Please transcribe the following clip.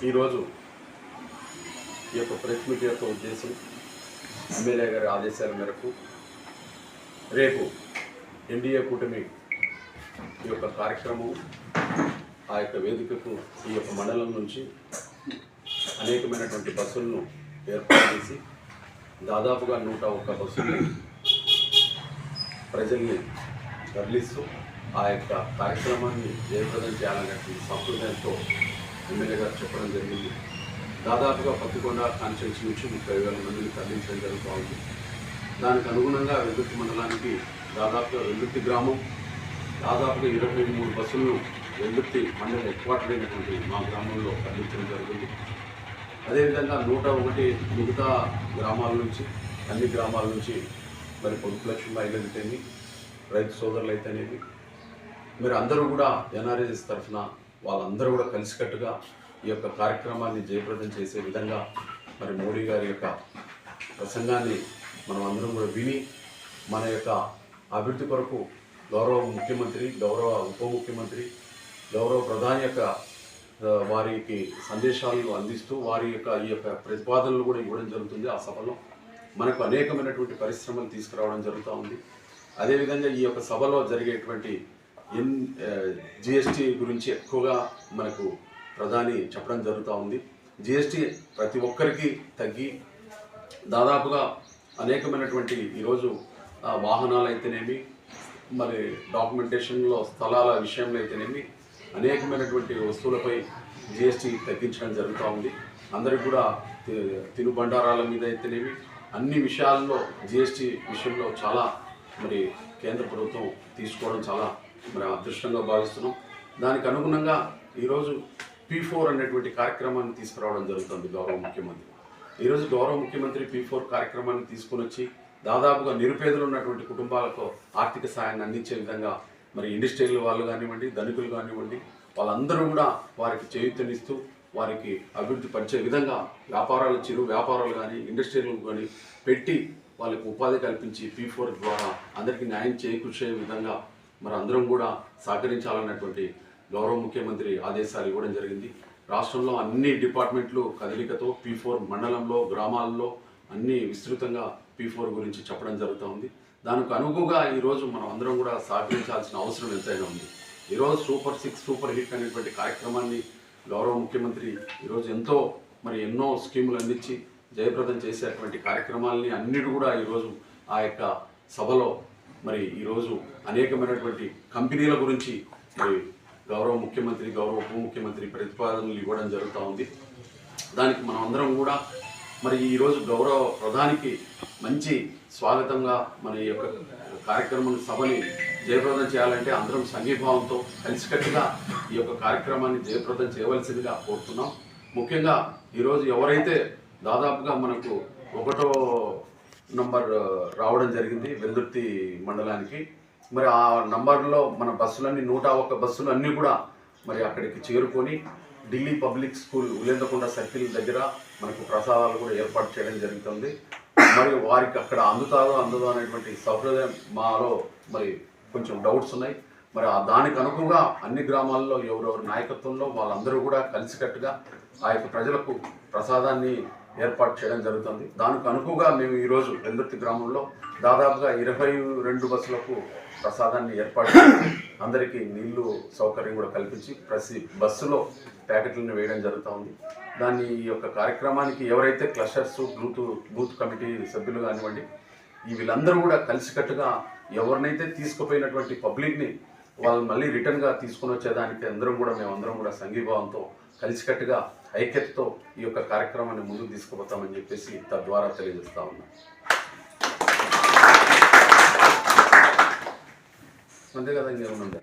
ఈరోజు ఈ యొక్క ప్రెస్ మీట్ యొక్క ఉద్దేశం ఎమ్మెల్యే గారి ఆదేశాల మేరకు రేపు ఎన్డీఏ కూటమి ఈ యొక్క కార్యక్రమం ఆ యొక్క వేదికకు ఈ యొక్క మండలం నుంచి అనేకమైనటువంటి బస్సులను ఏర్పాటు చేసి దాదాపుగా నూట ఒక్క బస్సుల్ని ప్రజల్ని తరలిస్తూ ఆ యొక్క కార్యక్రమాన్ని జయప్రదం చేయాలనేటువంటి సంప్రదాయంతో ఎమ్మెల్యే గారు చెప్పడం జరిగింది. దాదాపుగా పత్తికొండ కాన్స్టిట్యూన్సీ నుంచి ముప్పై వేల మందిని తరలించడం జరుగుతూ ఉంది. దానికి అనుగుణంగా వెల్లుర్తి మండలానికి దాదాపుగా వెల్లుర్తి గ్రామం దాదాపుగా ఇరవై మూడు బస్సులను వెల్లుర్తి మండల హెడ్ అయినటువంటి మా గ్రామంలో తరలించడం జరుగుతుంది. అదేవిధంగా నూట ఒకటి మిగతా గ్రామాల నుంచి అన్ని గ్రామాల నుంచి మరి పొదుపు లక్ష్యం మహిళలు అయితేనేమి రైతు సోదరులు అయితేనేమి మీరు అందరూ కూడా ఎన్ఆర్ఎస్ తరఫున వాళ్ళందరూ కూడా కలిసికట్టుగా ఈ యొక్క కార్యక్రమాన్ని జయప్రదం చేసే విధంగా మరి మోడీ గారి యొక్క ప్రసంగాన్ని మనం అందరం కూడా విని మన యొక్క అభివృద్ధి కొరకు గౌరవ ముఖ్యమంత్రి గౌరవ ఉప ముఖ్యమంత్రి గౌరవ ప్రధాని యొక్క వారికి సందేశాలను అందిస్తూ వారి యొక్క ఈ యొక్క ప్రతిపాదనలు కూడా ఇవ్వడం జరుగుతుంది. ఆ సభలో మనకు అనేకమైనటువంటి పరిశ్రమలు తీసుకురావడం జరుగుతూ ఉంది. అదేవిధంగా ఈ యొక్క సభలో జరిగేటువంటి ఎన్ జిఎస్టీ గురించి ఎక్కువగా మనకు ప్రధాని చెప్పడం జరుగుతూ ఉంది. జిఎస్టీ ప్రతి ఒక్కరికి తగ్గి దాదాపుగా అనేకమైనటువంటి ఈరోజు వాహనాలు అయితేనేమి మరి డాక్యుమెంటేషన్లో స్థలాల విషయంలో అయితేనేమి అనేకమైనటువంటి వస్తువులపై జిఎస్టీ తగ్గించడం జరుగుతూ ఉంది. అందరికి కూడా తినుబండారాల మీద అయితేనేమి అన్ని విషయాల్లో జిఎస్టీ విషయంలో చాలా మరి కేంద్ర ప్రభుత్వం తీసుకోవడం చాలా మరి అదృష్టంగా భావిస్తున్నాం. దానికి అనుగుణంగా ఈరోజు పీ ఫోర్ అనేటువంటి కార్యక్రమాన్ని తీసుకురావడం జరుగుతుంది గౌరవ ముఖ్యమంత్రి. ఈరోజు గౌరవ ముఖ్యమంత్రి పీ ఫోర్ కార్యక్రమాన్ని తీసుకొని వచ్చి దాదాపుగా నిరుపేదలు ఉన్నటువంటి కుటుంబాలకు ఆర్థిక సాయాన్ని అందించే విధంగా మరి ఇండస్ట్రియల్ వాళ్ళు కానివ్వండి ధనికులు కానివ్వండి వాళ్ళందరూ కూడా వారికి చేయూతనిస్తూ వారికి అభివృద్ధి పరిచే విధంగా వ్యాపారాలు చిరు వ్యాపారాలు కానీ ఇండస్ట్రీలు కానీ పెట్టి వాళ్ళకి ఉపాధి కల్పించి పీ ఫోర్ ద్వారా అందరికీ న్యాయం చేకూర్చే విధంగా మరి అందరం కూడా సహకరించాలన్నటువంటి గౌరవ ముఖ్యమంత్రి ఆదేశాలు ఇవ్వడం జరిగింది. రాష్ట్రంలో అన్ని డిపార్ట్మెంట్లు కదలికతో పీ ఫోర్ మండలంలో గ్రామాల్లో అన్ని విస్తృతంగా పీ ఫోర్ గురించి చెప్పడం జరుగుతూ ఉంది. దానికి అనుగుగా ఈరోజు మనం అందరం కూడా సహకరించాల్సిన అవసరం ఎంతైనా ఉంది. ఈరోజు సూపర్ సిక్స్ సూపర్ హిట్ అనేటువంటి కార్యక్రమాన్ని గౌరవ ముఖ్యమంత్రి ఈరోజు ఎంతో మరి ఎన్నో స్కీములు అందించి జయప్రదం చేసేటువంటి కార్యక్రమాలని అన్నిటి కూడా ఈరోజు ఆ యొక్క సభలో మరి ఈరోజు అనేకమైనటువంటి కంపెనీల గురించి మరి గౌరవ ముఖ్యమంత్రి గౌరవ ఉప ముఖ్యమంత్రి ప్రతిపాదనలు ఇవ్వడం జరుగుతూ ఉంది. దానికి మనం అందరం కూడా మరి ఈరోజు గౌరవ ప్రధానికి మంచి స్వాగతంగా మన ఈ యొక్క కార్యక్రమం సభని జయప్రదం చేయాలంటే అందరం సంఘీభావంతో కలిసికట్టుగా ఈ యొక్క కార్యక్రమాన్ని జయప్రదం చేయవలసిందిగా కోరుతున్నాం. ముఖ్యంగా ఈరోజు ఎవరైతే దాదాపుగా మనకు ఒకటో నంబర్ రావడం జరిగింది వెల్దుర్తి మండలానికి. మరి ఆ నంబర్లో మన బస్సులన్నీ నూట ఒక్క బస్సులు అన్నీ కూడా మరి అక్కడికి చేరుకొని ఢిల్లీ పబ్లిక్ స్కూల్ ఉలేందకొండ సర్కిల్ దగ్గర మనకు ప్రసాదాలు కూడా ఏర్పాటు చేయడం జరుగుతుంది. మరి వారికి అక్కడ అందుతారో అందదో అనేటువంటి సౌహృదయం మాలో మరి కొంచెం డౌట్స్ ఉన్నాయి. మరి ఆ దానికి అనుగుణంగా అన్ని గ్రామాల్లో ఎవరెవరి నాయకత్వంలో వాళ్ళందరూ కూడా కలిసికట్టుగా ఆ యొక్క ప్రజలకు ప్రసాదాన్ని ఏర్పాటు చేయడం జరుగుతుంది. దానికి అనుకుగా మేము ఈరోజు వెల్దుర్తి గ్రామంలో దాదాపుగా ఇరవై రెండు బస్సులకు ప్రసాదాన్ని ఏర్పాటు చేసి అందరికీ నీళ్ళు సౌకర్యం కూడా కల్పించి ప్రతి బస్సులో ప్యాకెట్లను వేయడం జరుగుతూ ఉంది. దాన్ని ఈ యొక్క కార్యక్రమానికి ఎవరైతే క్లస్టర్స్ బూత్ బూత్ కమిటీ సభ్యులు కానివ్వండి ఈ వీళ్ళందరూ కూడా కలిసికట్టుగా ఎవరినైతే తీసుకుపోయినటువంటి పబ్లిక్ని వాళ్ళు మళ్ళీ రిటర్న్గా తీసుకొని వచ్చేదానికి అందరం కూడా మేమందరం కూడా సంఘీభావంతో కలిసికట్టుగా ఐక్యతతో ఈ యొక్క కార్యక్రమాన్ని ముందుకు తీసుకుపోతామని చెప్పేసి తద్వారా తెలియజేస్తా ఉన్నా. అంతే కదా ఇంకేమన్నా